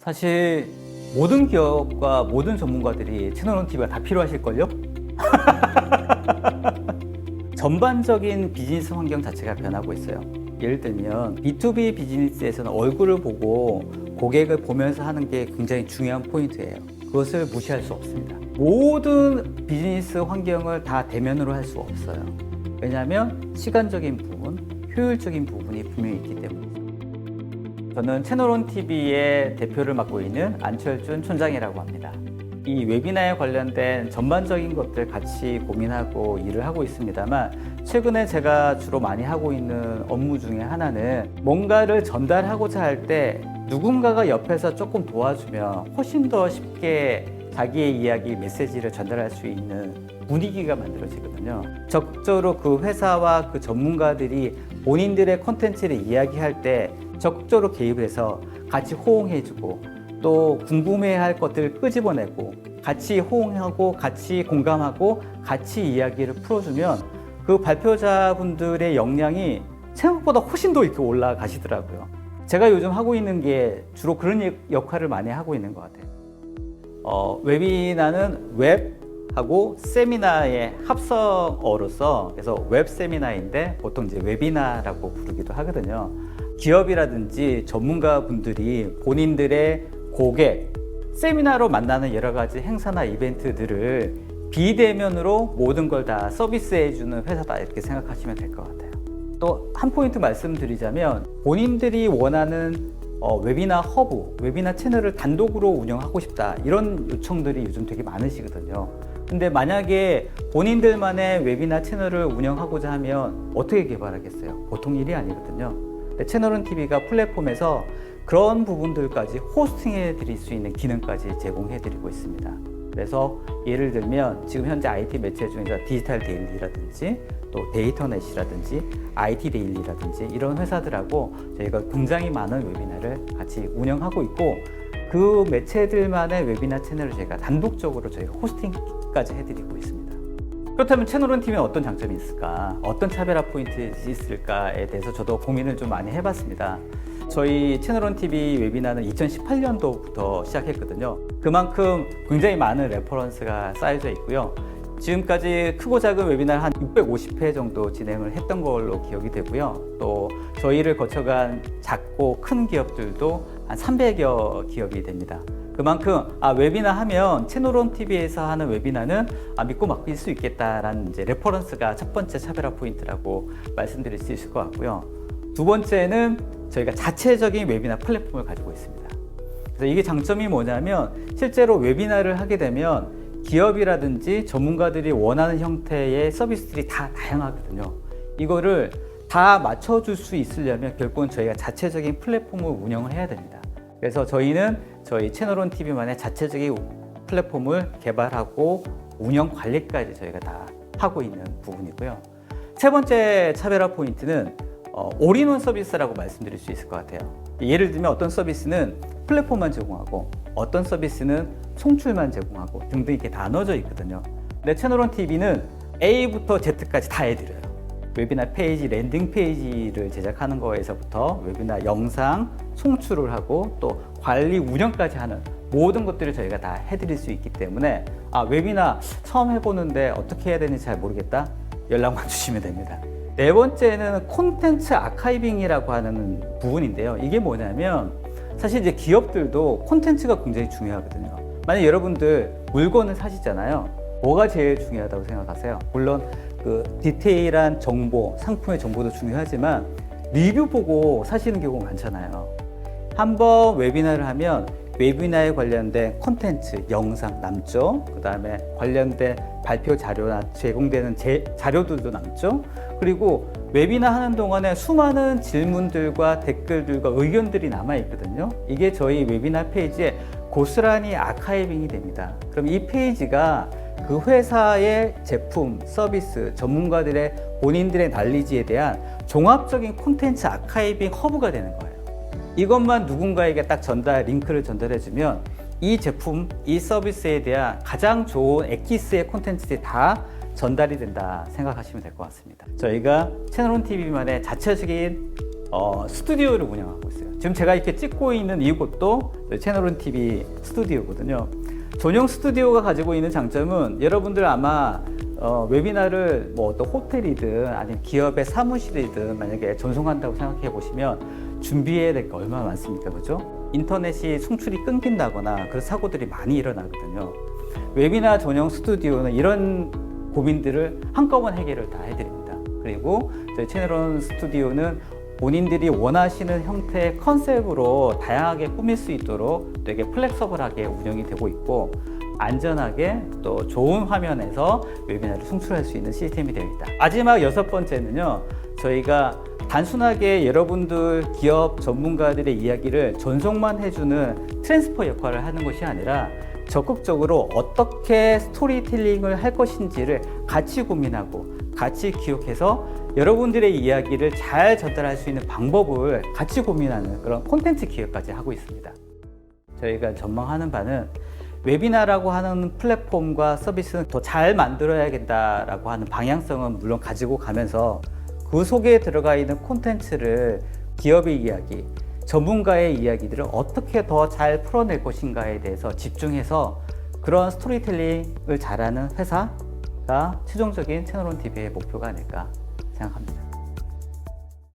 사실 모든 기업과 모든 전문가들이 채널원 TV가 다 필요하실걸요? 전반적인 비즈니스 환경 자체가 변하고 있어요. 예를 들면 B2B 비즈니스에서는 얼굴을 보고 고객을 보면서 하는 게 굉장히 중요한 포인트예요. 그것을 무시할 수 없습니다. 모든 비즈니스 환경을 다 대면으로 할 수 없어요. 왜냐하면 시간적인 부분, 효율적인 부분이 분명히 있기 때문이죠. 저는 채널온 TV의 대표를 맡고 있는 안철준 촌장이라고 합니다. 이 웨비나에 관련된 전반적인 것들 같이 고민하고 일을 하고 있습니다만 최근에 제가 주로 많이 하고 있는 업무 중에 하나는 뭔가를 전달하고자 할 때 누군가가 옆에서 조금 도와주면 훨씬 더 쉽게 자기의 이야기 메시지를 전달할 수 있는 분위기가 만들어지거든요. 적극적으로 그 회사와 그 전문가들이 본인들의 콘텐츠를 이야기할 때 적극적으로 개입해서 같이 호응해주고 또 궁금해할 것들을 끄집어내고 같이 호응하고 같이 공감하고 같이 이야기를 풀어주면 그 발표자분들의 역량이 생각보다 훨씬 더 이렇게 올라가시더라고요. 제가 요즘 하고 있는 게 주로 그런 역- 역할을 많이 하고 있는 것 같아요. 어, 웨비나는 웹 하고 세미나의 합성어로서 그래서 웹 세미나인데 보통 이제 웨비나라고 부르기도 하거든요. 기업이라든지 전문가 분들이 본인들의 고객, 세미나로 만나는 여러 가지 행사나 이벤트들을 비대면으로 모든 걸 다 서비스해주는 회사다 이렇게 생각하시면 될 것 같아요. 또 한 포인트 말씀드리자면 본인들이 원하는 어, 웨비나 허브, 웨비나 채널을 단독으로 운영하고 싶다 이런 요청들이 요즘 되게 많으시거든요. 근데 만약에 본인들만의 웨비나 채널을 운영하고자 하면 어떻게 개발하겠어요? 보통 일이 아니거든요. 근데 채널은 TV가 플랫폼에서 그런 부분들까지 호스팅해 드릴 수 있는 기능까지 제공해 드리고 있습니다. 그래서 예를 들면 지금 현재 IT 매체 중에서 디지털 데일리라든지 또 데이터넷이라든지 IT 데일리라든지 이런 회사들하고 저희가 굉장히 많은 웨비나를 같이 운영하고 있고 그 매체들만의 웨비나 채널을 저희가 단독적으로 저희가 호스팅 까지 해드리고 있습니다. 그렇다면 채널원 팀에 어떤 장점이 있을까? 어떤 차별화 포인트 있을까에 대해서 저도 고민을 좀 많이 해봤습니다. 저희 채널원 TV 웨비나는 2018년도부터 시작했거든요. 그만큼 굉장히 많은 레퍼런스가 쌓여져 있고요. 지금까지 크고 작은 웨비나를 한 650회 정도 진행을 했던 걸로 기억이 되고요. 또 저희를 거쳐간 작고 큰 기업들도 한 300여 기업이 됩니다. 그만큼 아 웨비나 하면 채널온 TV에서 하는 웨비나는 아, 믿고 맡길 수 있겠다라는 이제 레퍼런스가 첫 번째 차별화 포인트라고 말씀드릴 수 있을 것 같고요. 두 번째는 저희가 자체적인 웨비나 플랫폼을 가지고 있습니다. 그래서 이게 장점이 뭐냐면 실제로 웨비나를 하게 되면 기업이라든지 전문가들이 원하는 형태의 서비스들이 다 다양하거든요. 이거를 다 맞춰줄 수 있으려면 결국은 저희가 자체적인 플랫폼을 운영을 해야 됩니다. 그래서 저희는 저희 채널온 TV만의 자체적인 플랫폼을 개발하고 운영 관리까지 저희가 다 하고 있는 부분이고요. 세 번째 차별화 포인트는 어, 올인원 서비스라고 말씀드릴 수 있을 것 같아요. 예를 들면 어떤 서비스는 플랫폼만 제공하고 어떤 서비스는 송출만 제공하고 등등 이렇게 나눠져 있거든요. 근데 채널원 TV는 A부터 Z까지 다 해드려요. 웨비나 페이지, 랜딩 페이지를 제작하는 거에서부터 웨비나 영상 송출을 하고 또 관리 운영까지 하는 모든 것들을 저희가 다 해드릴 수 있기 때문에 아 웨비나 처음 해보는데 어떻게 해야 되는지 잘 모르겠다 연락만 주시면 됩니다. 네 번째는 콘텐츠 아카이빙이라고 하는 부분인데요. 이게 뭐냐면 사실 이제 기업들도 콘텐츠가 굉장히 중요하거든요. 만약 여러분들 물건을 사시잖아요. 뭐가 제일 중요하다고 생각하세요? 물론 그 디테일한 정보, 상품의 정보도 중요하지만 리뷰 보고 사시는 경우가 많잖아요. 한번 웨비나를 하면 웨비나에 관련된 콘텐츠, 영상 남죠. 그 다음에 관련된 발표 자료나 제공되는 제, 자료들도 남죠. 그리고 웨비나 하는 동안에 수많은 질문들과 댓글들과 의견들이 남아 있거든요. 이게 저희 웨비나 페이지에 고스란히 아카이빙이 됩니다. 그럼 이 페이지가 그 회사의 제품, 서비스, 전문가들의 본인들의 난리지에 대한 종합적인 콘텐츠 아카이빙 허브가 되는 거예요. 이것만 누군가에게 딱 전달, 링크를 전달해주면 이 제품, 이 서비스에 대한 가장 좋은 엑기스의 콘텐츠들이 다 전달이 된다 생각하시면 될 것 같습니다. 저희가 채널온 TV만의 자체적인 어, 스튜디오를 운영하고 있어요. 지금 제가 이렇게 찍고 있는 이곳도 채널온 TV 스튜디오거든요. 전용 스튜디오가 가지고 있는 장점은 여러분들 아마 어, 웨비나를 뭐 어떤 호텔이든 아니면 기업의 사무실이든 만약에 전송한다고 생각해 보시면 준비해야 될 게 얼마나 많습니까? 그죠? 인터넷이 송출이 끊긴다거나 그런 사고들이 많이 일어나거든요. 웨비나 전용 스튜디오는 이런 고민들을 한꺼번에 해결을 다 해드립니다. 그리고 저희 채널원 스튜디오는 본인들이 원하시는 형태의 컨셉으로 다양하게 꾸밀 수 있도록 되게 플렉서블하게 운영이 되고 있고 안전하게 또 좋은 화면에서 웨비나를 송출할 수 있는 시스템이 있다. 마지막 여섯 번째는요, 저희가 단순하게 여러분들 기업 전문가들의 이야기를 전송만 해주는 트랜스퍼 역할을 하는 것이 아니라 적극적으로 어떻게 스토리텔링을 할 것인지를 같이 고민하고 같이 기억해서 여러분들의 이야기를 잘 전달할 수 있는 방법을 같이 고민하는 그런 콘텐츠 기획까지 하고 있습니다. 저희가 전망하는 바는 웨비나라고 하는 플랫폼과 서비스는 더 잘 만들어야겠다라고 하는 방향성은 물론 가지고 가면서 그 속에 들어가 있는 콘텐츠를 기업의 이야기, 전문가의 이야기들을 어떻게 더 잘 풀어낼 것인가에 대해서 집중해서 그런 스토리텔링을 잘하는 회사가 최종적인 채널온 TV의 목표가 아닐까 생각합니다.